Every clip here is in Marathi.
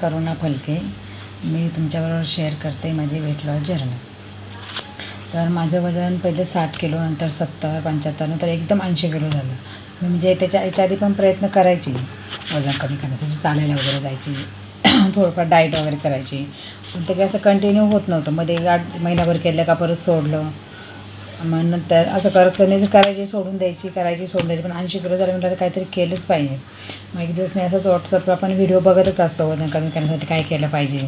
करुणा फलके. मी तुमच्याबरोबर शेअर करते माझी वेट लॉस जर्नी तर माझं वजन पहिले साठ किलो नंतर सत्तर पंच्याहत्तर नंतर एकदम ऐंशी किलो झालं. मी म्हणजे त्याच्या याच्या आधी पण प्रयत्न करायची. वजन कमी करण्यासाठी चालायला वगैरे जायची. थोडंफार डाएट वगैरे करायची. पण ते काही असं कंटिन्यू होत नव्हतं. मध्ये आठ महिनाभर केलं का परत सोडलं. मग नंतर असं करत करण्याचं करायची सोडून द्यायची करायची सोडून द्यायची पण ऐंशी किलो झालं म्हटलं काहीतरी केलंच पाहिजे. मग एक दिवस मी असंच व्हॉट्सअपला आपण व्हिडिओ बघतच असतो वजन कमी करण्यासाठी काय केलं पाहिजे.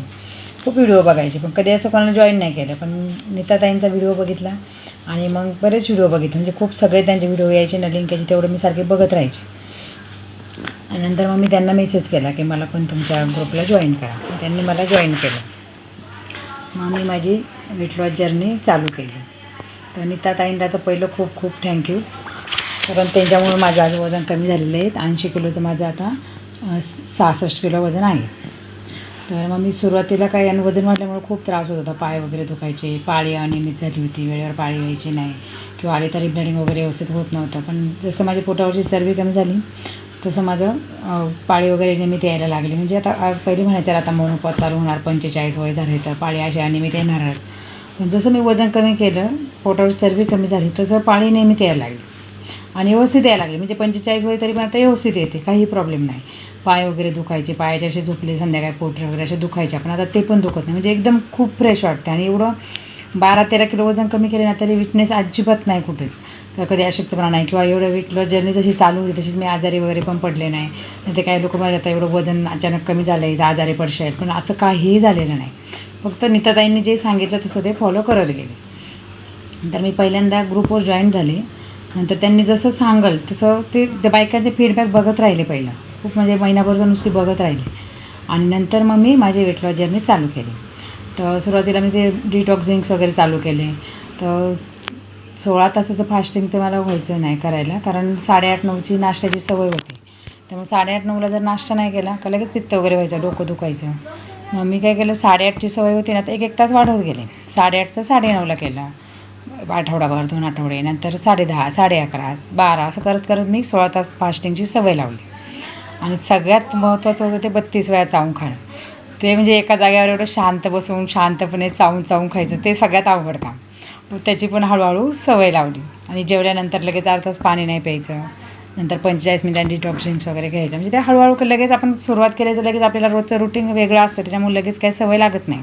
खूप व्हिडिओ बघायचे पण कधी असं कोणाला जॉईन नाही केलं. पण नीताताईंचा व्हिडिओ बघितला आणि मग बरेच व्हिडिओ बघितले. म्हणजे खूप सगळे त्यांचे व्हिडिओ यायचे ना लिंक तेवढं मी सारखे बघत राहायचे. आणि नंतर मग मी त्यांना मेसेज केला की मला पण तुमच्या ग्रुपला जॉईन करा. त्यांनी मला जॉईन केलं. मग मी माझी वेट लॉस जर्नी चालू केली. तर नीताताईंना तर पहिलं खूप खूप थँक्यू कारण त्यांच्यामुळे माझं आज वजन कमी झालेलं आहे. ऐंशी किलोचं माझं आता सहासष्ट किलो वजन आहे. तर मग मी सुरुवातीला काय आणि वजन वाढल्यामुळे खूप त्रास होत होता. पाय वगैरे दुखायचे पाळी अनियमित झाली होती. वेळेवर पाळी यायची नाही किंवा आली तरी ब्लडिंग वगैरे व्यवस्थित होत नव्हतं. पण जसं माझ्या पोटावरची चरबी कमी झाली तसं माझं पाळी वगैरे नियमित यायला लागली. म्हणजे आता आज पहिले म्हणायचं आता मोनोपॉत चालू होणार पंचेचाळीस वय झाले तर पाळी अशा अनियमित येणार आहेत. जसं मी वजन कमी केलं पोटावर चरबी कमी झाली तसं पाळी नियमित यायला लागली. आणि व्यवस्थित यायला लागली. म्हणजे पंचेचाळीस वय तरी पण आता व्यवस्थित येते काही प्रॉब्लेम नाही. पाय वगैरे दुखायचे पायाचे असे झोपले संध्याकाळी पोट वगैरे असे दुखायचे पण आता ते पण दुखत नाही. म्हणजे एकदम खूप फ्रेश वाटते आणि एवढं बारा तेरा किलो वजन कमी केले ना तरी विटनेस अजिबात नाही कुठे कधी अशक्तपणा नाही किंवा एवढं विटलं जर्नी जशी चालू होती तशीच मी आजारी वगैरे पण पडले नाही. नाही ते काही लोक माझ्या आता एवढं वजन अचानक कमी झालं आहे आजारी पडशे पण असं काहीही झालेलं नाही. फक्त नीताताईंनी जे सांगितलं तसं ते फॉलो करत गेले. तर मी पहिल्यांदा ग्रुपवर जॉईन झाले. नंतर त्यांनी जसं सांगल तसं ते त्या बायकांचे फीडबॅक बघत राहिले पहिलं. खूप म्हणजे महिनाभर तर नुसती बघत राहिले. आणि नंतर मग मी माझे वेट लॉस जर्नी चालू केली. तर सुरुवातीला मी ते डिटॉक्झिंग्स वगैरे चालू केले. तर सोळा तासाचं फास्टिंग तर मला व्हायचं नाही करायला. कारण साडेआठ नऊची नाश्त्याची सवय होती. त्यामुळे साडेआठ नऊला जर नाश्ता नाही केला का लगेच पित्त वगैरे व्हायचं डोकं दुखायचं. मग मी काय केलं साडेआठची सवय होती ना तर एक एक तास वाढवत गेले. साडेआठचं साडेनऊला केलं. आठवडाभर दोन आठवडे नंतर साडेदहा साडे अकरा बारा असं करत करत मी सोळा तास फास्टिंगची सवय लावली. आणि सगळ्यात महत्त्वाचं होतं ते बत्तीस वेळा चावून खाणं. ते म्हणजे एका जागेवर एवढं शांत बसून शांतपणे चावून चावून खायचं ते सगळ्यात आवड काम. मग त्याची पण हळूहळू सवय लावली. आणि जेवल्यानंतर लगेच अर्धा तास पाणी नाही प्यायचं. नंतर पंचेचाळीस मिनिटांनी डिटॉक्सिंग्स वगैरे घ्यायचं. म्हणजे ते हळूहळू लगेच आपण सुरुवात केली तर लगेच आपल्याला रोजचं रुटीन वेगळं असतं. त्याच्यामुळे लगेच काही सवय लागत नाही.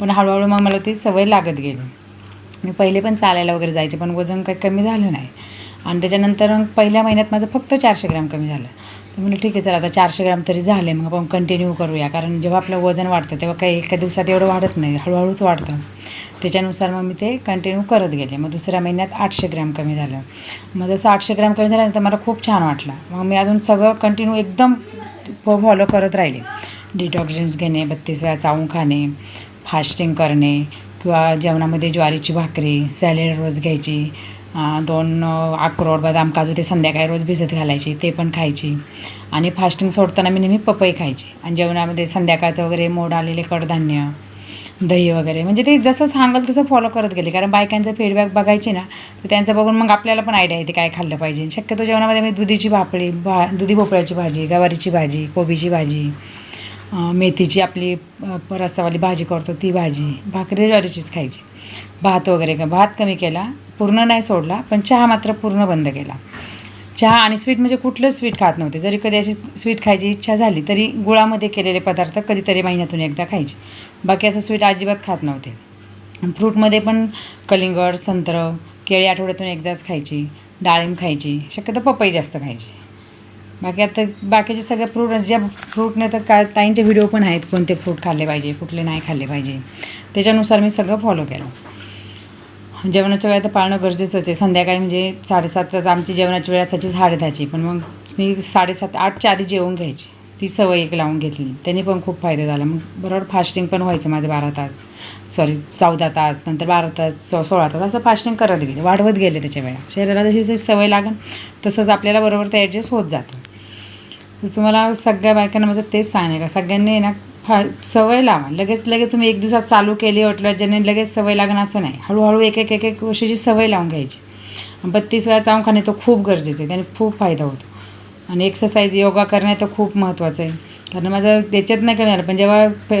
पण हळूहळू मग मला ती सवय लागत गेली. मी पहिले पण चालायला वगैरे जायचे पण वजन काही कमी झालं नाही. आणि त्याच्यानंतर मग पहिल्या महिन्यात माझं फक्त चारशे ग्रॅम कमी झालं. तर म्हणलं ठीक आहे चला आता चारशे ग्रॅम तरी झाले मग आपण कंटिन्यू करूया. कारण जेव्हा आपलं वजन वाढतं तेव्हा काही एका दिवसात एवढं वाढत नाही. हळूहळूच वाढतं. त्याच्यानुसार मग मी ते कंटिन्यू करत गेले. मग दुसऱ्या महिन्यात आठशे ग्रॅम कमी झालं. मग जसं आठशे ग्रॅम कमी झालं तर मला खूप छान वाटलं. मग मी अजून सगळं कंटिन्यू एकदम फॉलो करत राहिले. डिटॉक्सिन्स घेणे बत्तीस वेळा चावून खाणे फास्टिंग करणे किंवा जेवणामध्ये ज्वारीची भाकरी सॅलेड रोज घ्यायची दोन अक्रोड बदाम काजू ते संध्याकाळी रोज भिजत घालायची ते पण खायची. आणि फास्टिंग सोडताना मी नेहमी पपई खायची. आणि जेवणामध्ये संध्याकाळचं वगैरे मोड आलेले कडधान्य दही वगैरे. म्हणजे ते जसं सांगाल तसं फॉलो करत गेले. कारण बायकांचा फीडबॅक बघायची ना तर त्यांचं बघून मग आपल्याला पण आयडिया येते काय खाल्लं पाहिजे. शक्यतो जेवणामध्ये मी दुधीची भापडी भा दुधी भोपळ्याची भाजी गवारीची भाजी कोबीची भाजी मेथीची आपली रस्तावाली भाजी करतो ती भाजी. भाकरी ज्वारीचीच खायची. भात वगैरे का भात कमी केला पूर्ण नाही सोडला पण चहा मात्र पूर्ण बंद केला. चहा आणि स्वीट म्हणजे कुठलंच स्वीट खात नव्हते. जरी कधी अशी स्वीट खायची इच्छा झाली तरी गुळामध्ये केलेले पदार्थ कधीतरी महिन्यातून एकदा खायचे. बाकी असं स्वीट अजिबात खात नव्हते. फ्रूटमध्ये पण कलिंगड संत्रं केळी आठवड्यातून एकदाच खायची डाळिंब खायची शक्यतो पपई जास्त खायची. बाकी आता बाकीचे सगळे फ्रूट ज्या फ्रूटने तर काय ताईंचे व्हिडिओ पण आहेत कोणते फ्रूट खाल्ले पाहिजे कुठले नाही खाल्ले पाहिजे. त्याच्यानुसार मी सगळं फॉलो केलं. जेवणाच्या वेळेत पाळणं गरजेचंच आहे. संध्याकाळी म्हणजे साडेसात आमची जेवणाची वेळ असायची साडेदहाची पण मग मी साडेसात आठच्या आधी जेवून घ्यायची. ती सवय एक लावून घेतली. त्यांनी पण खूप फायदा झाला. मग बरोबर फास्टिंग पण व्हायचं माझं बारा तास. सॉरी चौदा तास नंतर बारा तास सो सोळा तास असं फास्टिंग करत गेले. वाढवत गेले त्याच्या वेळा. शरीराला जशी जशी सवय लागेल तसंच आपल्याला बरोबर ते ॲडजस्ट होत जातं. तर तुम्हाला सगळ्या बायकांना माझं तेच सांगणे का? सगळ्यांनी ना फा सवय लावा. लगेच लगेच तुम्ही एक दिवसात चालू केली वाटलं ज्याने लगेच सवय लागणं असं नाही. हळूहळू एक एक एक एक गोष्टीची सवय लावून घ्यायची. बत्तीस वेळा चावून खाणे तो खूप गरजेचं आहे. त्याने खूप फायदा होतो. आणि एक्सरसाइज योगा करणे तर खूप महत्त्वाचं आहे. कारण माझं त्याच्यात नाही कमी झालं पण जेव्हा प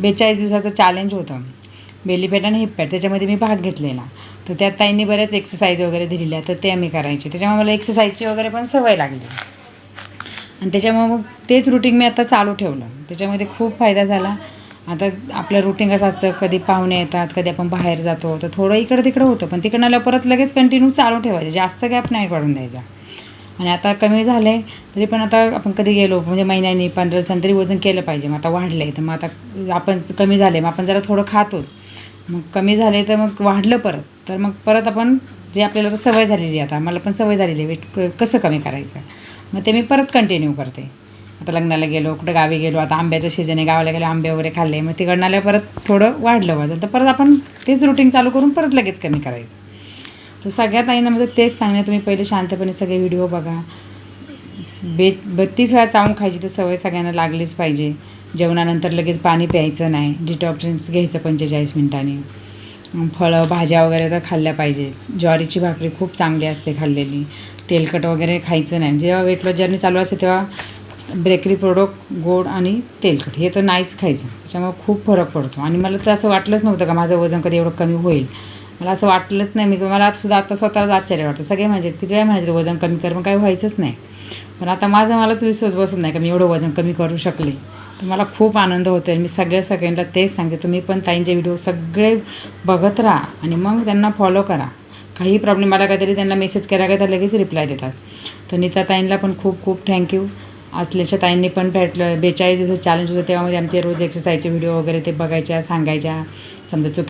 बेचाळीस दिवसाचं चॅलेंज होतं बेलीपॅट आणि हिपपॅट त्याच्यामध्ये मी भाग घेतलेला. तर त्यात ताईंनी बऱ्याच एक्सरसाइज वगैरे दिलेल्या तर ते आम्ही करायचे. त्याच्यामुळे मला एक्सरसाइजची वगैरे पण सवय लागली. आणि त्याच्यामुळे मग तेच रुटीन मी आता चालू ठेवलं. त्याच्यामध्ये खूप फायदा झाला. आता आपलं रुटीन कसं असतं कधी पाहुणे येतात कधी आपण बाहेर जातो तर थोडं इकडं तिकडं होतं पण तिकडनं आल्यावर परत लगेच कंटिन्यू चालू ठेवायचं. जास्त गॅप नाही पडून द्यायचा. आणि आता कमी झालं आहे तरी पण आता आपण कधी गेलो म्हणजे महिन्यानी पंधरा दिवसांनी तरी वजन केलं पाहिजे. मग आता वाढलं आहे तर मग आता आपण कमी झाले मग आपण जरा थोडं खातोच मग कमी झाले तर मग वाढलं परत. तर मग परत आपण जे आपल्याला तर सवय झालेली आहे आता मला पण सवय झालेली आहे वेट कसं कमी करायचं? मग ते मी परत कंटिन्यू करते. आता लग्नाला गेलो कुठं गावी गेलो आता आंब्याचं सीजन आहे गावाला गेलो आंबे वगैरे खाल्ले मग तिकडनं परत थोडं वाढलं वजन. तर परत आपण तेच रुटीन चालू करून परत लगेच कमी करायचं. तर सगळ्यात आईनं म्हणजे तेच सांगणे तुम्ही पहिले शांतपणे सगळे व्हिडिओ बघा. बे बत्तीस वेळा चावून खायची तर सवय सगळ्यांना लागलीच पाहिजे. जेवणानंतर लगेच पाणी प्यायचं नाही. डिटॉक्टन्स घ्यायचं पंचेचाळीस मिनिटांनी. फळं भाज्या वगैरे तर खाल्ल्या पाहिजे. ज्वारीची भाकरी खूप चांगली असते खाल्लेली. तेलकट वगैरे खायचं नाही. जेव्हा वेट लॉस जर्नी चालू असते तेव्हा बेकरी प्रोडक्ट गोड आणि तेलकट हे तर नाहीच खायचं. त्याच्यामुळे खूप फरक पडतो. आणि मला तर असं वाटलंच नव्हतं का माझं वजन कधी एवढं कमी होईल. मला असं वाटलंच नाही. मी मला सुद्धा आता स्वतःलाच आश्चर्य वाटतं. सगळे म्हणजे किती वेळा म्हणायचे वजन कमी कर. पण काही व्हायचंच नाही. पण आता माझं मलाच विश्वास बसत नाही का मी एवढं वजन कमी करू शकले. तर मला खूप आनंद होतो आहे मी सगळ्या सगळ्यांना तेच सांगते. तुम्ही पण ताईंचे व्हिडिओ सगळे बघत राहा आणि मग त्यांना फॉलो करा. काही प्रॉब्लेम आला काहीतरी त्यांना मेसेज करा का तर लगेच रिप्लाय देतात. तर नीता ताईंना पण खूप खूप थँक्यू असल्याच्या ताईंनी पण भेटलं. बेचाळीस दिवस चॅलेंज होतं. तेव्हामध्ये आमचे रोज एक्सरसाइजचे व्हिडिओ वगैरे ते बघायच्या सांगायच्या. समजा चुक